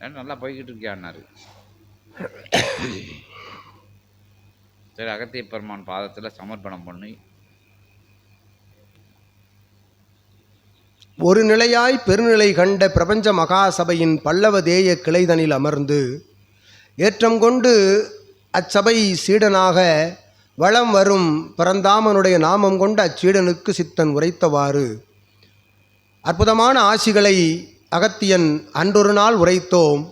நல்லா போய்கிட்டு இருக்கியான்னாரு சரி அகத்திய பெருமான் பாதத்தில் சமர்ப்பணம் பண்ணி. ஒரு நிலையாய் பெருநிலை கண்ட பிரபஞ்ச மகாசபையின் பல்லவ தேய கிளைதனில் அமர்ந்து ஏற்றம் கொண்டு அச்சபை சீடனாக வளம் வரும் பரந்தாமனுடைய நாமம் கொண்ட அச்சீடனுக்கு சித்தன் உரைத்தவாறு அற்புதமான ஆசிகளை அகத்தியன் அன்றொரு நாள் உரைத்தோம்.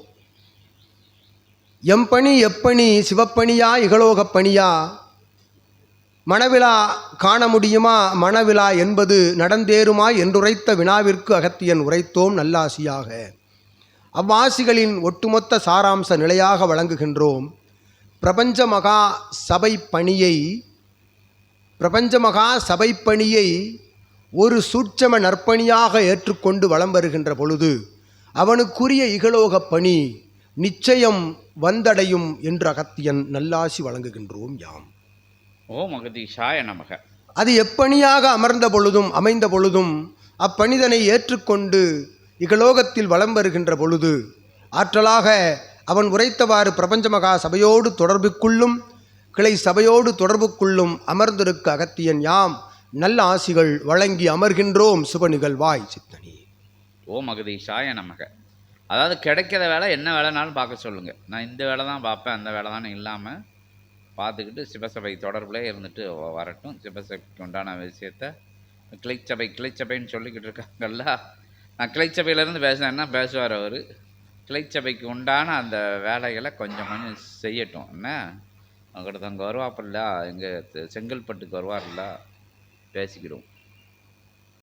எம்பணி எப்பணி சிவப்பணியா இகலோகப் பணியா? மணவிழா காண முடியுமா? மணவிழா என்பது நடந்தேறுமா என்றுரைத்த வினாவிற்கு அகத்தியன் உரைத்தோம் நல்லாசியாக. அவ்வாசிகளின் ஒட்டுமொத்த சாராம்ச நிலையாக வழங்குகின்றோம். பிரபஞ்ச மகா சபை பணியை பிரபஞ்ச மகா சபை பணியை ஒரு சூட்சம நற்பணியாக ஏற்றுக்கொண்டு வலம் வருகின்ற பொழுது அவனுக்குரிய இகலோகப் பணி நிச்சயம் வந்தடையும் என்று அகத்தியன் நல்லாசி வழங்குகின்றோம் யாம். ஓம் அகதீஷாய நமக. அது எப்பணியாக அமர்ந்த பொழுதும் அமைந்த பொழுதும் அப்பணிதனை ஏற்றுக்கொண்டு இகலோகத்தில் வலம் வருகின்ற பொழுது ஆற்றலாக அவன் உரைத்தவாறு பிரபஞ்ச மகா சபையோடு தொடர்புக்குள்ளும் கிளை சபையோடு தொடர்புக்குள்ளும் அமர்ந்திருக்க அகத்தியன் யாம். நல்ல ஆசிகள் வழங்கி அமர்கின்றோம் சுப நிகழ்வாய் சித்தனி. ஓ மகதீஷாய நமக. அதாவது கிடைக்கிற வேலை என்ன வேலைனாலும் பார்க்க சொல்லுங்கள் நான் இந்த வேலை தான் பார்ப்பேன் அந்த வேலை தான் இல்லாமல் பார்த்துக்கிட்டு சிவசபை தொடர்பில் இருந்துட்டு வரட்டும். சிவசபைக்கு உண்டான விஷயத்தை கிளைச்சபை கிளைச்சபைன்னு சொல்லிக்கிட்டு இருக்காங்கல்ல. நான் கிளைச்சபையிலேருந்து பேசினேன்னா பேசுவார் அவர்? கிளைச்சபைக்கு உண்டான அந்த வேலைகளை கொஞ்சம் கொஞ்சம் செய்யட்டும். என்ன? அங்கிட்ட அங்கே வருவாப்பில்ல இங்கே செங்கல்பட்டுக்கு வருவார்ல. Pesgrão.